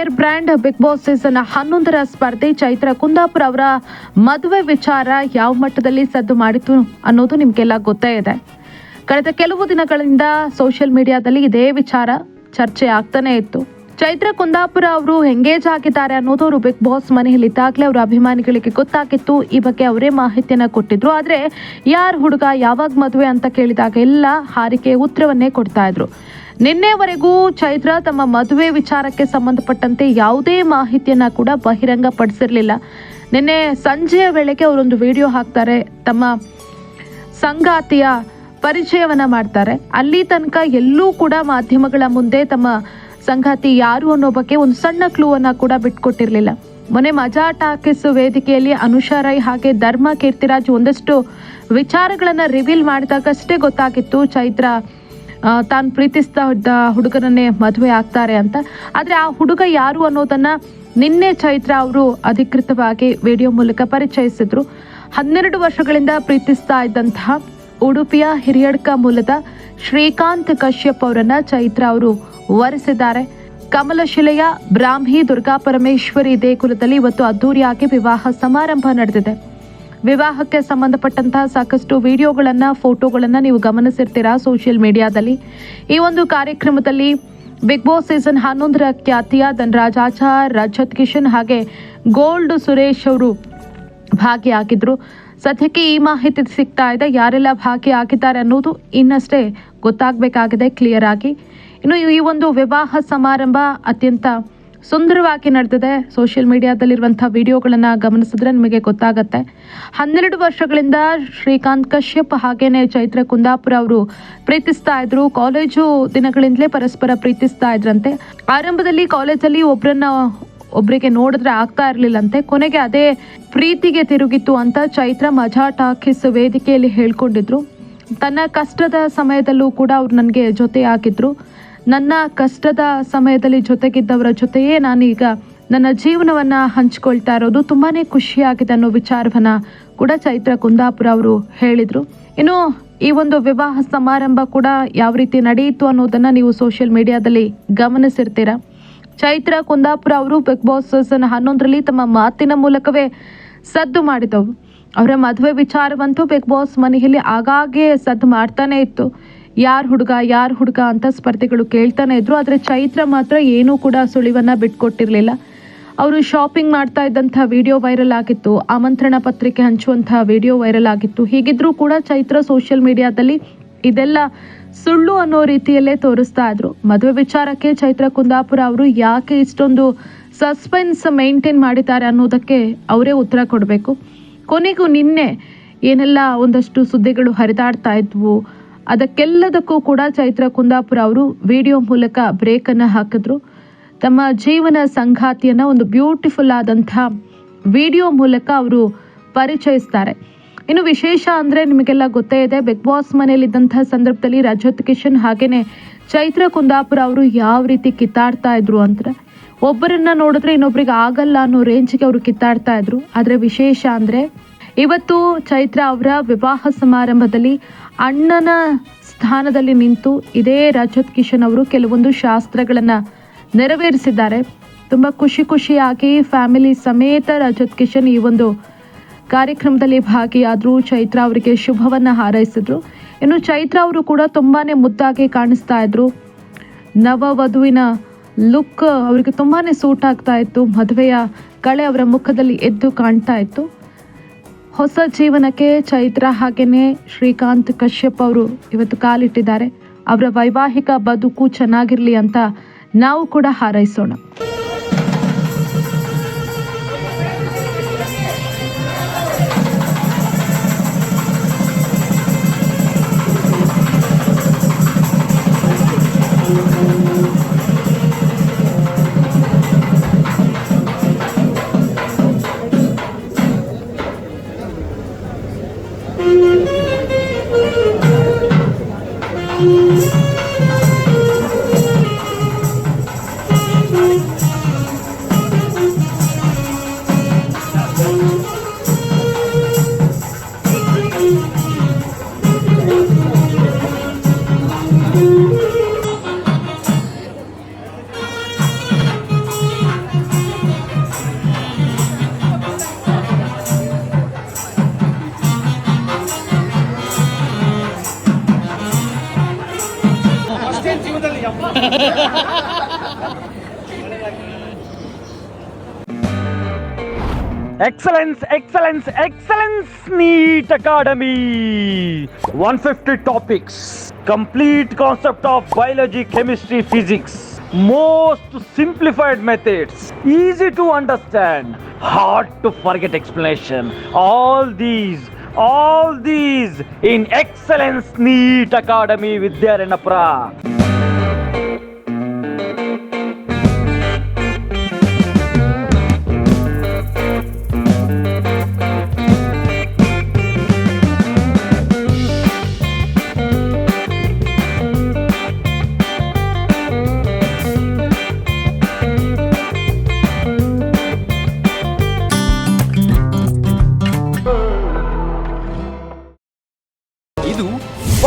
Fire brand Big Boss season ಹನ್ನೊಂದರ ಸ್ಪರ್ಧೆ ಚೈತ್ರ ಕುಂದಾಪುರ ಅವರ ಮದುವೆ ವಿಚಾರ ಯಾವ ಮಟ್ಟದಲ್ಲಿ ಸದ್ದು ಮಾಡಿತು ಅನ್ನೋದು ನಿಮಗೆಲ್ಲ ಗೊತ್ತೇ ಇದೆ. ಕಳೆದ ಕೆಲವು ದಿನಗಳಿಂದ ಸೋಷಿಯಲ್ ಮೀಡಿಯಾದಲ್ಲಿ ಇದೇ ವಿಚಾರ ಚರ್ಚೆ ಆಗ್ತಾನೆ ಇತ್ತು. ಚೈತ್ರ ಕುಂದಾಪುರ ಅವರು ಎಂಗೇಜ್ ಆಗಿದ್ದಾರೆ ಅನ್ನೋದು ಅವರು ಬಿಗ್ ಬಾಸ್ ಮನೆಯಲ್ಲಿ ಇದ್ದಾಗಲೇ ಅವರ ಅಭಿಮಾನಿಗಳಿಗೆ ಗೊತ್ತಾಗಿತ್ತು. ಈ ಬಗ್ಗೆ ಅವರೇ ಮಾಹಿತಿಯನ್ನ ಕೊಟ್ಟಿದ್ರು. ಆದ್ರೆ ಯಾರ್ ಹುಡುಗ ಯಾವಾಗ ಮದುವೆ ಅಂತ ಕೇಳಿದಾಗ ಎಲ್ಲ ಹಾರಿಕೆ ಉತ್ತರವನ್ನೇ ಕೊಡ್ತಾ ಇದ್ರು. ನಿನ್ನೆವರೆಗೂ ಚೈತ್ರ ತಮ್ಮ ಮದುವೆ ವಿಚಾರಕ್ಕೆ ಸಂಬಂಧಪಟ್ಟಂತೆ ಯಾವುದೇ ಮಾಹಿತಿಯನ್ನ ಕೂಡ ಬಹಿರಂಗ ಪಡಿಸಿರ್ಲಿಲ್ಲ ನಿನ್ನೆ ಸಂಜೆಯ ವೇಳೆಗೆ ಅವರೊಂದು ವಿಡಿಯೋ ಹಾಕ್ತಾರೆ. ತಮ್ಮ ಸಂಗಾತಿಯ ಪರಿಚಯವನ್ನ ಮಾಡ್ತಾರೆ. ಅಲ್ಲಿ ತನಕ ಎಲ್ಲೂ ಕೂಡ ಮಾಧ್ಯಮಗಳ ಮುಂದೆ ತಮ್ಮ ಸಂಗಾತಿ ಯಾರು ಅನ್ನೋ ಬಗ್ಗೆ ಒಂದು ಸಣ್ಣ ಕ್ಲೂ ಅನ್ನ ಕೂಡ ಬಿಟ್ಕೊಟ್ಟಿರಲಿಲ್ಲ. ಮೊನ್ನೆ ಮಜಾ ಟಾಕಿಸ್ ವೇದಿಕೆಯಲ್ಲಿ ಅನುಷಾ ರೈ ಹಾಗೆ ಧರ್ಮ ಕೀರ್ತಿರಾಜ್ ಒಂದಷ್ಟು ವಿಚಾರಗಳನ್ನ ರಿವೀಲ್ ಮಾಡಿದಾಗಷ್ಟೇ ಗೊತ್ತಾಗಿತ್ತು ಚೈತ್ರ ತಾನು ಪ್ರೀತಿಸಿದ ಹುಡುಗನನ್ನೇ ಮದುವೆ ಆಗ್ತಾರೆ ಅಂತ. ಆದ್ರೆ ಆ ಹುಡುಗ ಯಾರು ಅನ್ನೋದನ್ನ ನಿನ್ನೆ ಚೈತ್ರ ಅವರು ಅಧಿಕೃತವಾಗಿ ವಿಡಿಯೋ ಮೂಲಕ ಪರಿಚಯಿಸಿದ್ರು. ಹನ್ನೆರಡು ವರ್ಷಗಳಿಂದ ಪ್ರೀತಿಸ್ತಾ ಇದ್ದಂತಹ ಉಡುಪಿಯ ಹಿರಿಯಡ್ಕ ಮೂಲದ ಶ್ರೀಕಾಂತ್ ಕಶ್ಯಪ್ ಅವರನ್ನ ಚೈತ್ರ ಅವರು ವರಿಸಿದ್ದಾರೆ. ಕಮಲಶಿಲೆಯ ಬ್ರಾಹ್ಮಿ ದುರ್ಗಾ ಪರಮೇಶ್ವರಿ ದೇಗುಲದಲ್ಲಿ ಇವತ್ತು ಅದ್ದೂರಿಯಾಗಿ ವಿವಾಹ ಸಮಾರಂಭ ನಡೆದಿದೆ. ವಿವಾಹಕ್ಕೆ ಸಂಬಂಧಪಟ್ಟಂತಹ ಸಾಕಷ್ಟು ವಿಡಿಯೋಗಳನ್ನ, ಫೋಟೋಗಳನ್ನ ನೀವು ಗಮನಿಸಿರ್ತೀರಾ ಸೋಷಿಯಲ್ ಮೀಡಿಯಾದಲ್ಲಿ ಈ ಒಂದು ಕಾರ್ಯಕ್ರಮದಲ್ಲಿ ಬಿಗ್ ಬಾಸ್ ಸೀಸನ್ ಹನ್ನೊಂದರ ಖ್ಯಾತಿಯ ಧನರಾಜ್ ಆಚಾರ್, ರಜತ್ ಕಿಶನ್ ಹಾಗೆ ಗೋಲ್ಡ್ ಸುರೇಶ್ ಅವರು ಭಾಗಿಯಾಗಿದ್ರು. ಸದ್ಯಕ್ಕೆ ಈ ಮಾಹಿತಿ ಸಿಗ್ತಾ ಇದೆ, ಯಾರೆಲ್ಲ ಭಾಗಿಯಾಗಿದ್ದಾರೆ ಅನ್ನೋದು ಇನ್ನಷ್ಟೇ ಗೊತ್ತಾಗಬೇಕಾಗಿದೆ ಕ್ಲಿಯರ್ ಆಗಿ. ಇನ್ನು ಈ ಒಂದು ವಿವಾಹ ಸಮಾರಂಭ ಅತ್ಯಂತ ಸುಂದರವಾಗಿ ನಡೆದಿದೆ. ಸೋಷಿಯಲ್ ಮೀಡಿಯಾದಲ್ಲಿರುವಂಥ ವಿಡಿಯೋಗಳನ್ನು ಗಮನಿಸಿದ್ರೆ ನಿಮಗೆ ಗೊತ್ತಾಗತ್ತೆ. ಹನ್ನೆರಡು ವರ್ಷಗಳಿಂದ ಶ್ರೀಕಾಂತ್ ಕಶ್ಯಪ್ ಹಾಗೇನೆ ಚೈತ್ರ ಕುಂದಾಪುರ ಅವರು ಪ್ರೀತಿಸ್ತಾ ಇದ್ರು. ಕಾಲೇಜು ದಿನಗಳಿಂದಲೇ ಪರಸ್ಪರ ಪ್ರೀತಿಸ್ತಾ ಇದ್ರಂತೆ. ಆರಂಭದಲ್ಲಿ ಕಾಲೇಜಲ್ಲಿ ಒಬ್ಬರನ್ನ ಒಬ್ಬರಿಗೆ ನೋಡಿದ್ರೆ ಆಗ್ತಾ ಇರಲಿಲ್ಲಂತೆ. ಕೊನೆಗೆ ಅದೇ ಪ್ರೀತಿಗೆ ತಿರುಗಿತ್ತು ಅಂತ ಚೈತ್ರ ಮಜಾ ಟಾಕಿಸ್ ವೇದಿಕೆಯಲ್ಲಿ ಹೇಳ್ಕೊಂಡಿದ್ರು. ತನ್ನ ಕಷ್ಟದ ಸಮಯದಲ್ಲೂ ಕೂಡ ಅವ್ರು ನನಗೆ ಜೊತೆ ಹಾಕಿದ್ರು ನನ್ನ ಕಷ್ಟದ ಸಮಯದಲ್ಲಿ ಜೊತೆಗಿದ್ದವರ ಜೊತೆಯೇ ನಾನೀಗ ನನ್ನ ಜೀವನವನ್ನ ಹಂಚ್ಕೊಳ್ತಾ ಇರೋದು ತುಂಬಾನೇ ಖುಷಿಯಾಗಿದೆ ಅನ್ನೋ ವಿಚಾರವನ್ನ ಕೂಡ ಚೈತ್ರ ಕುಂದಾಪುರ ಅವರು ಹೇಳಿದರು. ಇನ್ನು ಈ ಒಂದು ವಿವಾಹ ಸಮಾರಂಭ ಕೂಡ ಯಾವ ರೀತಿ ನಡೆಯಿತು ಅನ್ನೋದನ್ನ ನೀವು ಸೋಷಿಯಲ್ ಮೀಡಿಯಾದಲ್ಲಿ ಗಮನಿಸಿರ್ತೀರ? ಚೈತ್ರ ಕುಂದಾಪುರ ಅವರು ಬಿಗ್ ಬಾಸ್ ಸೀಸನ್ ಹನ್ನೊಂದರಲ್ಲಿ ತಮ್ಮ ಮಾತಿನ ಮೂಲಕವೇ ಸದ್ದು ಮಾಡಿದವು. ಅವರ ಮದುವೆ ವಿಚಾರವಂತೂ ಬಿಗ್ ಬಾಸ್ ಮನೆಯಲ್ಲಿ ಆಗಾಗ್ಗೆ ಸದ್ದು ಮಾಡ್ತಾನೆ ಇತ್ತು. ಯಾರ್ ಹುಡುಗ ಯಾರ್ ಹುಡುಗ ಅಂತ ಸ್ಪರ್ಧಿಗಳು ಕೇಳ್ತಾನೆ ಇದ್ರು. ಆದರೆ ಚೈತ್ರ ಮಾತ್ರ ಏನೂ ಕೂಡ ಸುಳಿವನ್ನ ಬಿಟ್ಕೊಟ್ಟಿರಲಿಲ್ಲ. ಅವರು ಶಾಪಿಂಗ್ ಮಾಡ್ತಾ ಇದ್ದಂಥ ವಿಡಿಯೋ ವೈರಲ್ ಆಗಿತ್ತು. ಆಮಂತ್ರಣ ಪತ್ರಿಕೆ ಹಂಚುವಂತಹ ವಿಡಿಯೋ ವೈರಲ್ ಆಗಿತ್ತು. ಹೀಗಿದ್ರೂ ಕೂಡ ಚೈತ್ರ ಸೋಷಿಯಲ್ ಮೀಡಿಯಾದಲ್ಲಿ ಇದೆಲ್ಲ ಸುಳ್ಳು ಅನ್ನೋ ರೀತಿಯಲ್ಲೇ ತೋರಿಸ್ತಾ ಇದ್ರು. ಮದುವೆ ವಿಚಾರಕ್ಕೆ ಚೈತ್ರ ಕುಂದಾಪುರ ಅವರು ಯಾಕೆ ಇಷ್ಟೊಂದು ಸಸ್ಪೆನ್ಸ್ ಮೇಂಟೈನ್ ಮಾಡಿದ್ದಾರೆ ಅನ್ನೋದಕ್ಕೆ ಅವರೇ ಉತ್ತರ ಕೊಡಬೇಕು. ಕೊನೆಗೂ ನಿನ್ನೆ ಏನೆಲ್ಲ ಒಂದಷ್ಟು ಸುದ್ದಿಗಳು ಹರಿದಾಡ್ತಾ ಇದ್ವು. ಅದಕ್ಕೆಲ್ಲದಕ್ಕೂ ಕೂಡ ಚೈತ್ರ ಕುಂದಾಪುರ ಅವರು ವಿಡಿಯೋ ಮೂಲಕ ಬ್ರೇಕನ್ನು ಹಾಕಿದ್ರು. ತಮ್ಮ ಜೀವನ ಸಂಗಾತಿಯನ್ನ ಒಂದು ಬ್ಯೂಟಿಫುಲ್ ಆದಂಥ ವಿಡಿಯೋ ಮೂಲಕ ಅವರು ಪರಿಚಯಿಸ್ತಾರೆ. ಇನ್ನು ವಿಶೇಷ ಅಂದರೆ ನಿಮಗೆಲ್ಲ ಗೊತ್ತೇ ಇದೆ, ಬಿಗ್ ಬಾಸ್ ಮನೆಯಲ್ಲಿದ್ದಂಥ ಸಂದರ್ಭದಲ್ಲಿ ರಜತ್ ಕಿಶನ್ ಹಾಗೆಯೇ ಚೈತ್ರ ಕುಂದಾಪುರ ಅವರು ಯಾವ ರೀತಿ ಕಿತ್ತಾಡ್ತಾ ಇದ್ರು ಅಂದ್ರೆ, ಒಬ್ಬರನ್ನ ನೋಡಿದ್ರೆ ಇನ್ನೊಬ್ರಿಗೆ ಆಗಲ್ಲ ಅನ್ನೋ ರೇಂಜ್ಗೆ ಅವರು ಕಿತ್ತಾಡ್ತಾ ಇದ್ರು. ಆದರೆ ವಿಶೇಷ ಅಂದರೆ ಇವತ್ತು ಚೈತ್ರ ಅವರ ವಿವಾಹ ಸಮಾರಂಭದಲ್ಲಿ ಅಣ್ಣನ ಸ್ಥಾನದಲ್ಲಿ ನಿಂತು ಇದೇ ರಜತ್ ಕಿಶನ್ ಅವರು ಕೆಲವೊಂದು ಶಾಸ್ತ್ರಗಳನ್ನು ನೆರವೇರಿಸಿದ್ದಾರೆ. ತುಂಬ ಖುಷಿ ಖುಷಿಯಾಗಿ ಫ್ಯಾಮಿಲಿ ಸಮೇತ ರಜತ್ ಕಿಶನ್ ಈ ಒಂದು ಕಾರ್ಯಕ್ರಮದಲ್ಲಿ ಭಾಗಿಯಾದರು. ಚೈತ್ರ ಅವರಿಗೆ ಶುಭವನ್ನು ಹಾರೈಸಿದ್ರು. ಇನ್ನು ಚೈತ್ರ ಅವರು ಕೂಡ ತುಂಬಾನೇ ಮುದ್ದಾಗಿ ಕಾಣಿಸ್ತಾ ಇದ್ರು. ನವವಧುವಿನ ಲುಕ್ ಅವರಿಗೆ ತುಂಬಾನೇ ಸೂಟ್ ಆಗ್ತಾ ಇತ್ತು. ಮದುವೆಯ ಕಳೆ ಅವರ ಮುಖದಲ್ಲಿ ಎದ್ದು ಕಾಣ್ತಾ ಇತ್ತು. ಹೊಸ ಜೀವನಕ್ಕೆ ಚೈತ್ರ ಹಾಗೆಯೇ ಶ್ರೀಕಾಂತ್ ಕಶ್ಯಪ್ ಅವರು ಇವತ್ತು ಕಾಲಿಟ್ಟಿದ್ದಾರೆ. ಅವರ ವೈವಾಹಿಕ ಬದುಕು ಚೆನ್ನಾಗಿರಲಿ ಅಂತ ನಾವು ಕೂಡ ಹಾರೈಸೋಣ. Excellence, excellence, excellence, NEET Academy. 150 topics, complete concept of biology, chemistry, physics. Most simplified methods, easy to understand, hard to forget explanation. All these, all these in Excellence NEET Academy Vidyaranapura. ಇದು